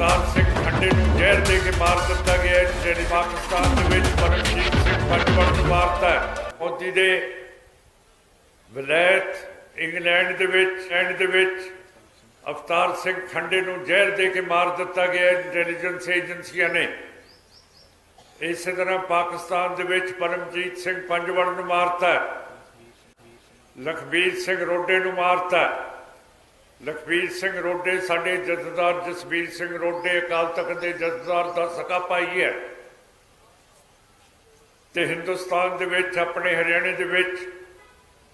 ਅਵਤਾਰ ਸਿੰਘ ਖੰਡੇ ਨੂੰ ਜ਼ਹਿਰ ਦੇ ਕੇ ਮਾਰ ਦਿੱਤਾ ਗਿਆ ਹੈ, ਜਿਹੜੀ ਪਾਕਿਸਤਾਨ ਦੇ ਵਿੱਚ ਪਰਮਜੀਤ ਸਿੰਘ ਪੰਜਵੜ ਨੂੰ ਮਾਰਤਾ ਹੈ। ਮੋਦੀ ਦੇ ਵਿਲਾਇਤ ਇੰਗਲੈਂਡ ਦੇ ਵਿੱਚ ਐਂਡ ਦੇ ਵਿੱਚ ਅਵਤਾਰ ਸਿੰਘ ਖੰਡੇ ਨੂੰ ਜ਼ਹਿਰ ਦੇ ਕੇ ਮਾਰ ਦਿੱਤਾ ਗਿਆ ਇੰਟੈਲੀਜੈਂਸ ਏਜੰਸੀਆਂ ਨੇ ਇਸੇ ਤਰ੍ਹਾਂ ਪਾਕਿਸਤਾਨ ਦੇ ਵਿੱਚ ਪਰਮਜੀਤ ਸਿੰਘ ਪੰਜਵੜ ਨੂੰ ਮਾਰਤਾ ਲਖਬੀਰ ਸਿੰਘ ਰੋਡੇ ਨੂੰ ਮਾਰਤਾ ਹੈ। ਲਖਬੀਰ ਸਿੰਘ ਰੋਡੇ ਸਾਡੇ ਜਥੇਦਾਰ ਜਸਬੀਰ ਸਿੰਘ ਰੋਡੇ ਅਕਾਲ ਤਖਤ ਦੇ ਜਥੇਦਾਰ ਦਾ ਸਕਾ ਪਾਈ ਹੈ। ਤੇ ਹਿੰਦੁਸਤਾਨ ਦੇ ਵਿੱਚ, ਆਪਣੇ ਹਰਿਆਣੇ ਦੇ ਵਿੱਚ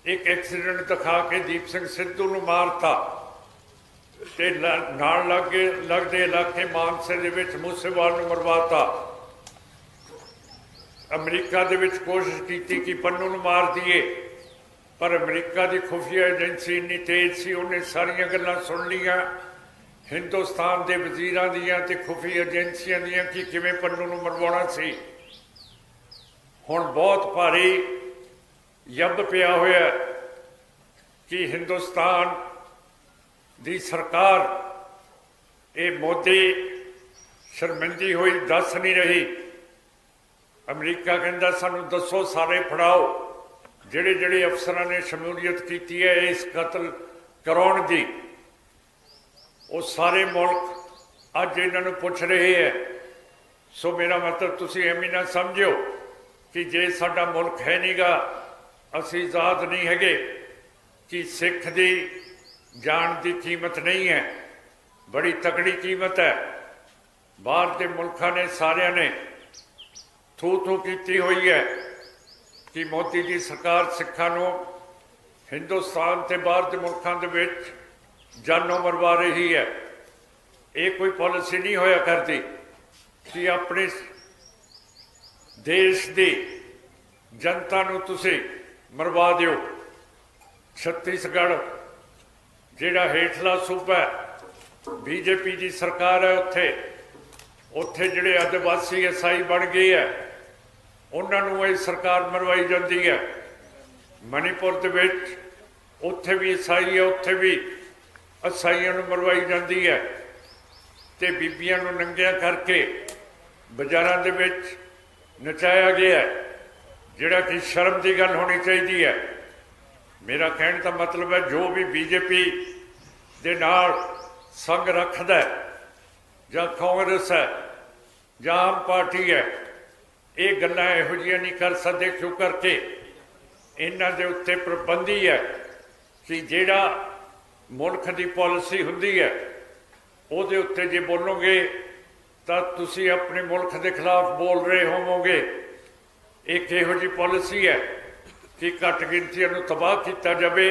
ਇੱਕ ਐਕਸੀਡੈਂਟ ਦਿਖਾ ਕੇ ਦੀਪ ਸਿੰਘ ਸਿੱਧੂ ਨੂੰ ਮਾਰਤਾ। ਤੇ ਲ- ਨਾਲ ਲੱਗੇ, ਲੱਗਦੇ ਇਲਾਕੇ ਮਾਨਸੇ ਦੇ ਵਿੱਚ ਮੂਸੇਵਾਲ ਨੂੰ ਮਰਵਾਤਾ। ਅਮਰੀਕਾ ਦੇ ਵਿੱਚ ਕੋਸ਼ਿਸ਼ ਕੀਤੀ ਕਿ ਪੰਨੂ ਨੂੰ ਮਾਰ ਦਈਏ। ਪਰ ਅਮਰੀਕਾ ਦੀ ਖੁਫੀਆ ਏਜੰਸੀ ਇੰਨੀ ਤੇਜ਼ ਸੀ, ਉਹਨੇ ਸਾਰੀਆਂ ਗੱਲਾਂ ਸੁਣ ਲੀਆਂ ਹਿੰਦੁਸਤਾਨ ਦੇ ਵਜ਼ੀਰਾਂ ਦੀਆਂ ਤੇ ਖੁਫੀ ਏਜੰਸੀਆਂ ਦੀਆਂ ਕਿ ਕਿਵੇਂ ਪੰਨੂ ਨੂੰ ਮਰਵਾਉਣਾ ਸੀ। ਹੁਣ ਬਹੁਤ ਭਾਰੀ ਯੱਬ ਪਿਆ ਹੋਇਆ ਕਿ ਹਿੰਦੁਸਤਾਨ ਦੀ ਸਰਕਾਰ, ਇਹ ਮੋਦੀ ਸ਼ਰਮਿੰਦੀ ਹੋਈ, ਦੱਸ ਨਹੀਂ ਰਹੀ। ਅਮਰੀਕਾ ਕਹਿੰਦਾ, ਸਾਨੂੰ ਦੱਸੋ, ਸਾਰੇ ਫੜਾਓ। ਜਿਹੜੇ ਜਿਹੜੇ ਅਫਸਰਾਂ ਨੇ ਸ਼ਮੂਲੀਅਤ ਕੀਤੀ ਹੈ ਇਸ ਕਤਲ ਕਰਾਉਣ ਦੀ, ਉਹ ਸਾਰੇ ਮੁਲਕ ਅੱਜ ਇਹਨਾਂ ਨੂੰ ਪੁੱਛ ਰਹੇ ਹੈ। ਸੋ ਮੇਰਾ ਮਤਲਬ ਤੁਸੀਂ ਐਵੇਂ ਨਾ ਸਮਝਿਓ ਕਿ ਜੇ ਸਾਡਾ ਮੁਲਕ ਹੈ ਨਹੀਂਗਾ ਅਸੀਂ ਆਜ਼ਾਦ ਨਹੀਂ ਹੈਗੇ ਕਿ ਸਿੱਖ ਦੀ ਜਾਨ ਦੀ ਕੀਮਤ ਨਹੀਂ ਹੈ। ਬੜੀ ਤਕੜੀ ਕੀਮਤ ਹੈ। ਬਾਹਰ ਦੇ ਮੁਲਕਾਂ ਨੇ ਸਾਰਿਆਂ ਨੇ ਥੂ ਥੂ ਕੀਤੀ ਹੋਈ ਹੈ। ਕਿ ਮੋਦੀ ਦੀ ਸਰਕਾਰ ਸਿੱਖਾਂ ਨੂੰ ਹਿੰਦੁਸਤਾਨ ਤੇ ਬਾਹਰ ਦੇ ਮੁਲਕਾਂ ਦੇ ਵਿੱਚ ਜਾਨੋਂ ਮਰਵਾ ਰਹੀ ਹੈ। ਇਹ ਕੋਈ ਪਾਲਿਸੀ ਨਹੀਂ ਹੋਇਆ ਕਰਦੀ ਕਿ ਆਪਣੇ ਦੇਸ਼ ਦੀ ਜਨਤਾ ਨੂੰ ਤੁਸੀਂ ਮਰਵਾ ਦਿਓ। ਛੱਤੀਸਗੜ੍ਹ ਜਿਹੜਾ ਹੇਠਲਾ ਸੂਬਾ ਹੈ, ਬੀਜੇਪੀ ਦੀ ਸਰਕਾਰ ਹੈ ਉੱਥੇ। ਉੱਥੇ ਜਿਹੜੇ ਆਦਿਵਾਸੀ ਇਸਾਈ ਬਣ ਗਏ ਹੈ ਉਹਨਾਂ ਨੂੰ ਇਹ ਸਰਕਾਰ ਮਰਵਾਈ ਜਾਂਦੀ ਹੈ। ਮਣੀਪੁਰ ਦੇ ਵਿੱਚ ਉੱਥੇ ਵੀ ਇਸਾਈ ਹੈ, ਉੱਥੇ ਵੀ ਇਸਾਈਆਂ ਨੂੰ ਮਰਵਾਈ ਜਾਂਦੀ ਹੈ ਤੇ ਬੀਬੀਆਂ ਨੂੰ ਨੰਗਿਆਂ ਕਰਕੇ ਬਾਜ਼ਾਰਾਂ ਦੇ ਵਿੱਚ ਨਚਾਇਆ ਗਿਆ ਹੈ, ਜਿਹੜਾ ਕਿ ਸ਼ਰਮ ਦੀ ਗੱਲ ਹੋਣੀ ਚਾਹੀਦੀ ਹੈ। ਮੇਰਾ ਕਹਿਣ ਦਾ ਮਤਲਬ ਹੈ, ਜੋ ਵੀ ਬੀਜੇਪੀ ਦੇ ਨਾਲ ਸੰਗ ਰੱਖਦਾ ਜਾਂ ਕਾਂਗਰਸ ਹੈ ਜਾਂ ਆਮ ਪਾਰਟੀ ਹੈ ਇਹ ਗੱਲਾਂ ਇਹੋ ਜਿਹੀਆਂ ਨਹੀਂ ਕਰ ਸਕਦੇ, ਕਿਉਂ ਕਰਕੇ? ਇਹਨਾਂ ਦੇ ਉੱਤੇ ਪ੍ਰਬੰਧੀ ਹੈ ਕਿ ਜਿਹੜਾ ਮੁਲਕ ਦੀ ਪਾਲਿਸੀ ਹੁੰਦੀ ਹੈ, ਉਹਦੇ ਉੱਤੇ ਜੇ ਬੋਲੋਗੇ ਤਾਂ ਤੁਸੀਂ ਆਪਣੇ ਮੁਲਕ ਦੇ ਖਿਲਾਫ ਬੋਲ ਰਹੇ ਹੋਵੋਗੇ। ਇੱਕ ਇਹੋ ਜਿਹੀ ਪਾਲਿਸੀ ਹੈ ਕਿ ਘੱਟ ਗਿਣਤੀਆਂ ਨੂੰ ਤਬਾਹ ਕੀਤਾ ਜਾਵੇ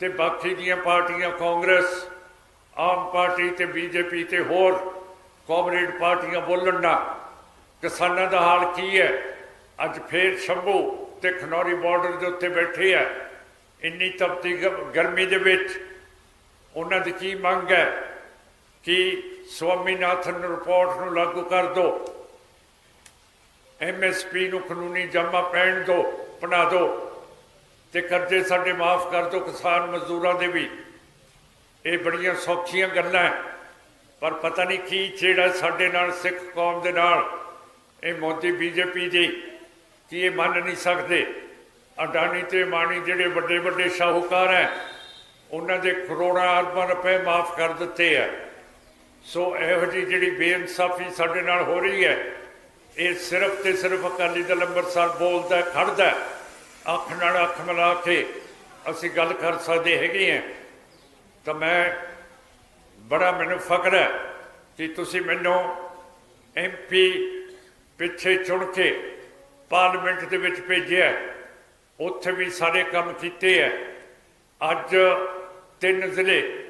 ਤੇ ਬਾਕੀ ਦੀਆਂ ਪਾਰਟੀਆਂ ਕਾਂਗਰਸ, ਆਮ ਪਾਰਟੀ ਤੇ ਬੀਜੇਪੀ ਤੇ ਹੋਰ ਕਾਮਰੇਡ ਪਾਰਟੀਆਂ ਬੋਲਣ ਨਾ। ਕਿਸਾਨਾਂ ਦਾ ਹਾਲ ਕੀ ਹੈ? ਅੱਜ ਫੇਰ ਸ਼ੰਭੂ ਤੇ ਖਨੌਰੀ ਬਾਰਡਰ ਦੇ ਉੱਤੇ ਬੈਠੇ ਹੈ ਇੰਨੀ ਤਪਤੀ ਗਰਮੀ ਦੇ ਵਿੱਚ ਉਹਨਾਂ ਦੀ ਕੀ ਮੰਗ ਹੈ? ਕਿ ਸਵਾਮੀਨਾਥਨ ਰਿਪੋਰਟ ਨੂੰ ਲਾਗੂ ਕਰ ਦਿਓ ਐਮਐਸਪੀ ਨੂੰ ਕਾਨੂੰਨੀ ਜਮਾ ਪੈਣ ਦਿਓ ਬਣਾ ਦਿਓ ਤੇ ਕਰਜ਼ੇ ਸਾਡੇ ਮਾਫ ਕਰ ਦਿਓ ਕਿਸਾਨ ਮਜ਼ਦੂਰਾਂ ਦੇ ਵੀ। ਇਹ ਬੜੀਆਂ ਸੌਖੀਆਂ ਗੱਲਾਂ ਹੈ, ਪਰ ਪਤਾ ਨਹੀਂ ਕੀ ਜਿਹੜਾ ਸਾਡੇ ਨਾਲ ਸਿੱਖ ਕੌਮ ਦੇ ਨਾਲ ਇਹ ਮੋਦੀ ਬੀਜੇਪੀ ਦੀ ਕਿ ਇਹ ਮੰਨ ਨਹੀਂ ਸਕਦੇ? ਅਡਾਨੀ ਤੇ ਮਾਣੀ ਜਿਹੜੇ ਵੱਡੇ ਵੱਡੇ ਸ਼ਾਹੂਕਾਰ ਹੈ ਉਹਨਾਂ ਦੇ ਕਰੋੜਾਂ ਅਰਬਾਂ ਰੁਪਏ ਮਾਫ ਕਰ ਦਿੱਤੇ ਆ। ਸੋ ਇਹੋ ਜਿਹੀ ਜਿਹੜੀ ਬੇਇਨਸਾਫੀ ਸਾਡੇ ਨਾਲ ਹੋ ਰਹੀ ਹੈ ਇਹ ਸਿਰਫ ਤੇ ਸਿਰਫ ਅਕਾਲੀ ਦਲ ਅੰਮ੍ਰਿਤਸਰ ਬੋਲਦਾ ਹੈ, ਖੜਦਾ ਅੱਖ ਨਾਲ ਅੱਖ ਮਿਲਾ ਕੇ ਅਸੀਂ ਗੱਲ ਕਰ ਸਕਦੇ ਹੈਗੇ ਹਾਂ। ਤਾਂ ਮੈਂ ਬੜਾ ਮੈਨੂੰ ਫਖਰ ਹੈ ਕਿ ਤੁਸੀਂ ਮੈਨੂੰ ਐਮਪੀ ਪਿੱਛੇ ਚੁਣ ਕੇ ਪਾਰਲੀਮੈਂਟ ਦੇ ਵਿੱਚ ਭੇਜਿਆ ਉੱਥੇ ਵੀ ਸਾਰੇ ਕੰਮ ਕੀਤੇ ਹੈ। ਅੱਜ ਤਿੰਨ ਜ਼ਿਲ੍ਹੇ,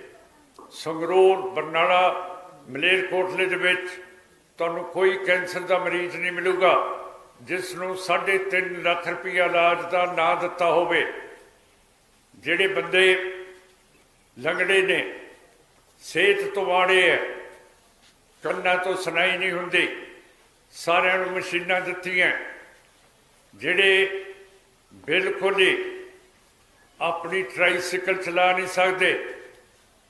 ਸੰਗਰੂਰ, ਬਰਨਾਲਾ, ਮਲੇਰਕੋਟਲੇ ਦੇ ਵਿੱਚ ਤੁਹਾਨੂੰ ਕੋਈ ਕੈਂਸਰ ਦਾ ਮਰੀਜ਼ ਨਹੀਂ ਮਿਲੂਗਾ, ਜਿਸ ਨੂੰ 3.5 ਲੱਖ ਰੁਪਇਆ ਇਲਾਜ ਦਾ ਨਾ ਦਿੱਤਾ ਹੋਵੇ। ਜਿਹੜੇ ਬੰਦੇ ਲੰਗੜੇ ਨੇ, ਸਿਹਤ ਤੋਂ ਵਾੜੇ ਹੈ, ਕੰਨਾਂ ਤੋਂ ਸੁਣਾਈ ਨਹੀਂ ਹੁੰਦੀ। ਸਾਰਿਆਂ ਨੂੰ ਮਸ਼ੀਨਾਂ ਦਿੱਤੀਆਂ। ਜਿਹੜੇ ਬਿਲਕੁਲ ਹੀ ਆਪਣੀ ਟ੍ਰਾਈਸਾਈਕਲ ਚਲਾ ਨਹੀਂ ਸਕਦੇ,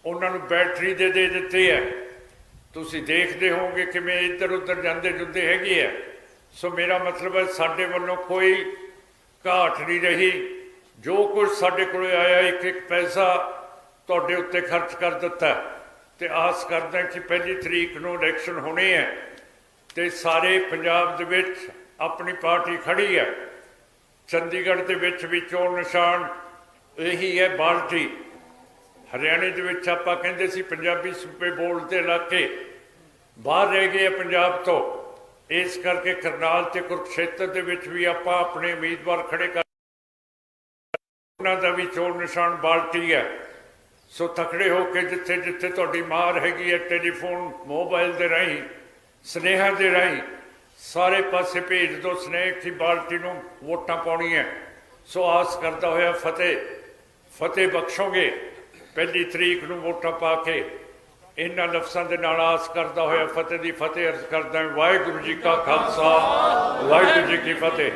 ਉਹਨਾਂ ਨੂੰ ਬੈਟਰੀ ਦੇ ਦੇ ਦਿੱਤੀ ਹੈ। ਤੁਸੀਂ ਦੇਖਦੇ ਹੋਵੋਗੇ ਕਿਵੇਂ ਇੱਧਰ ਉੱਧਰ ਜਾਂਦੇ ਜੁੰਦੇ ਹੈਗੇ ਆ। ਸੋ ਮੇਰਾ ਮਤਲਬ ਹੈ ਸਾਡੇ ਵੱਲੋਂ ਕੋਈ ਘਾਟ ਨਹੀਂ ਰਹੀ। ਜੋ ਕੁਝ ਸਾਡੇ ਕੋਲ ਆਇਆ ਇੱਕ ਇੱਕ ਪੈਸਾ ਤੁਹਾਡੇ ਉੱਤੇ ਖਰਚ ਕਰ ਦਿੱਤਾ। ਹੈ। ਤੇ ਆਸ ਕਰਦਾ ਕਿ ਪਹਿਲੀ ਤਰੀਕ ਨੂੰ ਇਲੈਕਸ਼ਨ ਹੋਣੇ ਹੈ ਤੇ ਸਾਰੇ ਪੰਜਾਬ ਦੇ ਵਿੱਚ ਆਪਣੀ ਪਾਰਟੀ ਖੜੀ ਹੈ। ਚੰਡੀਗੜ੍ਹ ਦੇ ਵਿੱਚ ਵੀ ਚੋਣ ਨਿਸ਼ਾਨ ਇਹੀ ਹੈ ਬਾਲਟੀ। ਹਰਿਆਣੇ ਦੇ ਵਿੱਚ ਆਪਾਂ ਕਹਿੰਦੇ ਸੀ ਪੰਜਾਬੀ ਸੂਬੇ ਬੋਲ ਬੋਲਦੇ ਇਲਾਕੇ ਬਾਹਰ ਰਹਿ ਗਏ ਆ ਪੰਜਾਬ ਤੋਂ। ਇਸ ਕਰਕੇ ਕਰਨਾਲ ਤੇ ਕੁਰਕਸ਼ੇਤਰ ਦੇ ਵਿੱਚ ਵੀ ਆਪਾਂ ਆਪਣੇ ਉਮੀਦਵਾਰ ਖੜੇ ਕਰ ਉਹਨਾਂ ਦਾ ਵੀ ਚੋਣ ਨਿਸ਼ਾਨ ਬਾਲਟੀ ਹੈ। ਸੋ ਤਕੜੇ ਹੋ ਕੇ ਜਿੱਥੇ ਜਿੱਥੇ ਤੁਹਾਡੀ ਮਾਰ ਹੈਗੀ ਹੈ, ਟੈਲੀਫੋਨ, ਮੋਬਾਈਲ ਦੇ ਰਾਹੀਂ ਸਨੇਹਾ ਦੇ ਰਾਹੀਂ ਸਾਰੇ ਪਾਸੇ ਭੇਜ ਦੋ, ਸਨੇਹ ਦੀ ਬਾਲਟੀ ਨੂੰ ਵੋਟਾਂ ਪਾਉਣੀਆਂ। ਸੋ ਆਸ ਕਰਦਾ ਹੋਇਆ ਫਤਿਹ ਫਤਿਹ ਬਖਸ਼ੋਗੇ। ਪਹਿਲੀ ਤਰੀਕ ਨੂੰ ਵੋਟਾਂ ਪਾ ਕੇ ਇਹਨਾਂ ਲਫ਼ਜ਼ਾਂ ਦੇ ਨਾਲ ਆਸ ਕਰਦਾ ਹੋਇਆ ਫਤਿਹ ਦੀ ਫਤਿਹ ਅਰਜ਼ ਕਰਦਾ ਹਾਂ। ਵਾਹਿਗੁਰੂ ਜੀ ਕਾ ਖਾਲਸਾ, ਵਾਹਿਗੁਰੂ ਜੀ ਕੀ ਫਤਿਹ।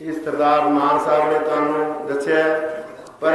ਇਹ ਸਰਦਾਰ ਮਾਨ ਸਾਹਿਬ ਨੇ ਤੁਹਾਨੂੰ ਦੱਸਿਆ ਪਰ